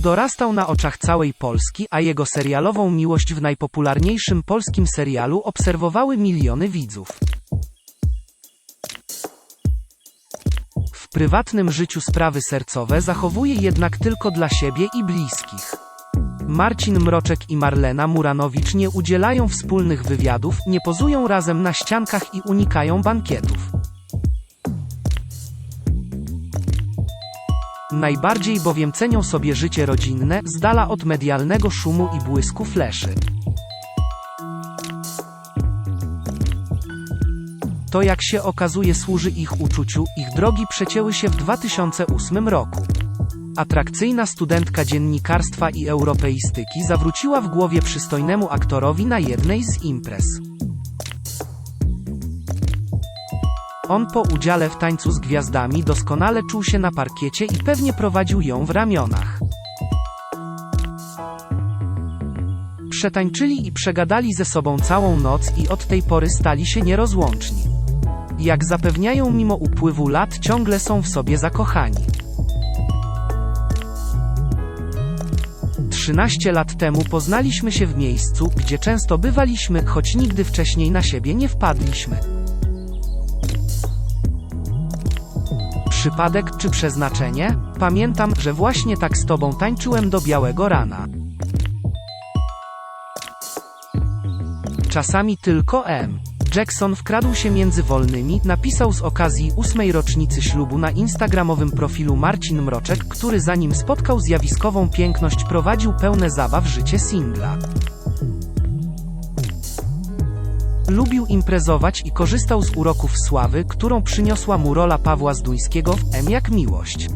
Dorastał na oczach całej Polski, a jego serialową miłość w najpopularniejszym polskim serialu obserwowały miliony widzów. W prywatnym życiu sprawy sercowe zachowuje jednak tylko dla siebie i bliskich. Marcin Mroczek i Marlena Muranowicz nie udzielają wspólnych wywiadów, nie pozują razem na ściankach i unikają bankietów. Najbardziej bowiem cenią sobie życie rodzinne, z dala od medialnego szumu i błysku fleszy. To jak się okazuje służy ich uczuciu, ich drogi przecięły się w 2008 roku. Atrakcyjna studentka dziennikarstwa i europeistyki zawróciła w głowie przystojnemu aktorowi na jednej z imprez. On po udziale w tańcu z gwiazdami doskonale czuł się na parkiecie i pewnie prowadził ją w ramionach. Przetańczyli i przegadali ze sobą całą noc i od tej pory stali się nierozłączni. Jak zapewniają mimo upływu lat ciągle są w sobie zakochani. 13 lat temu poznaliśmy się w miejscu, gdzie często bywaliśmy, choć nigdy wcześniej na siebie nie wpadliśmy. Przypadek czy przeznaczenie? Pamiętam, że właśnie tak z tobą tańczyłem do białego rana. Czasami tylko M. Jackson wkradł się między wolnymi, napisał z okazji ósmej rocznicy ślubu na instagramowym profilu Marcin Mroczek, który zanim spotkał zjawiskową piękność prowadził pełne zabaw życie singla. Lubił imprezować i korzystał z uroków sławy, którą przyniosła mu rola Pawła Zduńskiego w M jak miłość.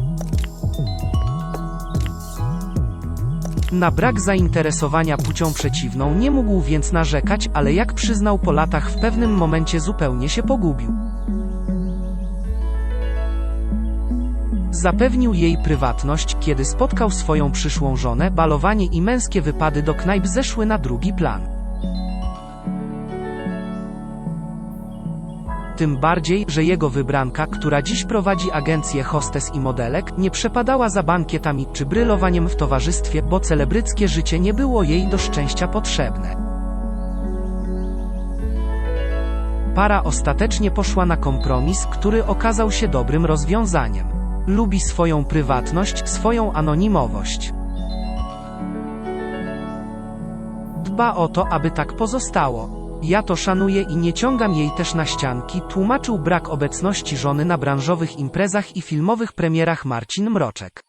Na brak zainteresowania płcią przeciwną nie mógł więc narzekać, ale jak przyznał po latach w pewnym momencie zupełnie się pogubił. Zapewnił jej prywatność, kiedy spotkał swoją przyszłą żonę, balowanie i męskie wypady do knajp zeszły na drugi plan. Tym bardziej, że jego wybranka, która dziś prowadzi agencję hostes i modelek, nie przepadała za bankietami czy brylowaniem w towarzystwie, bo celebryckie życie nie było jej do szczęścia potrzebne. Para ostatecznie poszła na kompromis, który okazał się dobrym rozwiązaniem. Lubi swoją prywatność, swoją anonimowość. Dba o to, aby tak pozostało. Ja to szanuję i nie ciągam jej też na ścianki, tłumaczył brak obecności żony na branżowych imprezach i filmowych premierach Marcin Mroczek.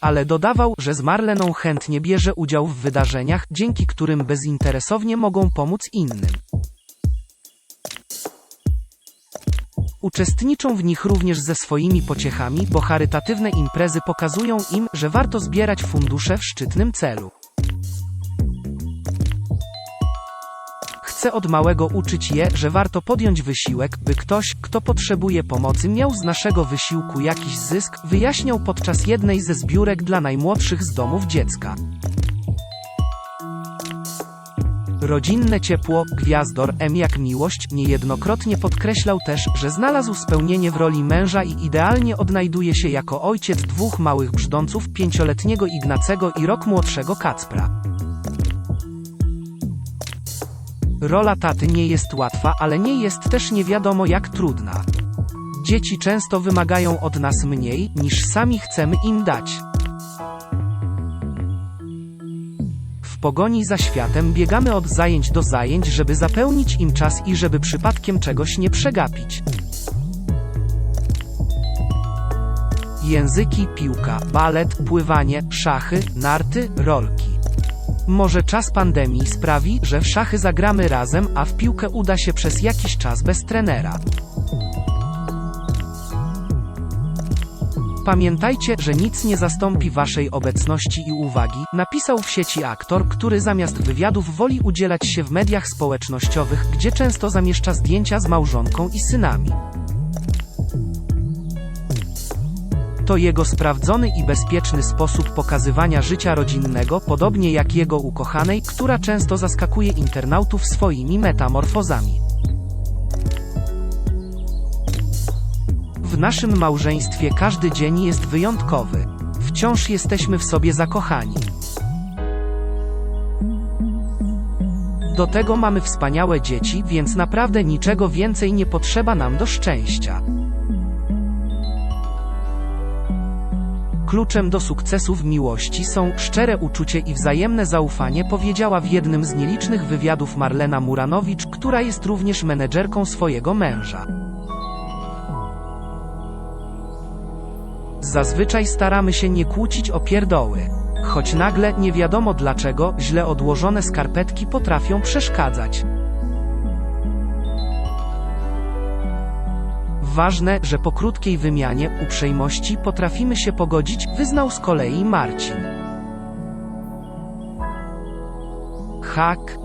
Ale dodawał, że z Marleną chętnie bierze udział w wydarzeniach, dzięki którym bezinteresownie mogą pomóc innym. Uczestniczą w nich również ze swoimi pociechami, bo charytatywne imprezy pokazują im, że warto zbierać fundusze w szczytnym celu. Chcę od małego uczyć je, że warto podjąć wysiłek, by ktoś, kto potrzebuje pomocy, miał z naszego wysiłku jakiś zysk, wyjaśniał podczas jednej ze zbiórek dla najmłodszych z domów dziecka. Rodzinne ciepło, gwiazdor M jak miłość, niejednokrotnie podkreślał też, że znalazł spełnienie w roli męża i idealnie odnajduje się jako ojciec dwóch małych brzdąców, pięcioletniego Ignacego i rok młodszego Kacpra. Rola taty nie jest łatwa, ale nie jest też nie wiadomo jak trudna. Dzieci często wymagają od nas mniej, niż sami chcemy im dać. W pogoni za światem biegamy od zajęć do zajęć, żeby zapełnić im czas i żeby przypadkiem czegoś nie przegapić. Języki, piłka, balet, pływanie, szachy, narty, rolki. Może czas pandemii sprawi, że w szachy zagramy razem, a w piłkę uda się przez jakiś czas bez trenera. Pamiętajcie, że nic nie zastąpi waszej obecności i uwagi, napisał w sieci aktor, który zamiast wywiadów woli udzielać się w mediach społecznościowych, gdzie często zamieszcza zdjęcia z małżonką i synami. To jego sprawdzony i bezpieczny sposób pokazywania życia rodzinnego, podobnie jak jego ukochanej, która często zaskakuje internautów swoimi metamorfozami. W naszym małżeństwie każdy dzień jest wyjątkowy. Wciąż jesteśmy w sobie zakochani. Do tego mamy wspaniałe dzieci, więc naprawdę niczego więcej nie potrzeba nam do szczęścia. Kluczem do sukcesu w miłości są szczere uczucie i wzajemne zaufanie, powiedziała w jednym z nielicznych wywiadów Marlena Muranowicz, która jest również menedżerką swojego męża. Zazwyczaj staramy się nie kłócić o pierdoły. Choć nagle, nie wiadomo dlaczego, źle odłożone skarpetki potrafią przeszkadzać. Ważne, że po krótkiej wymianie uprzejmości potrafimy się pogodzić, wyznał z kolei Marcin. Hak,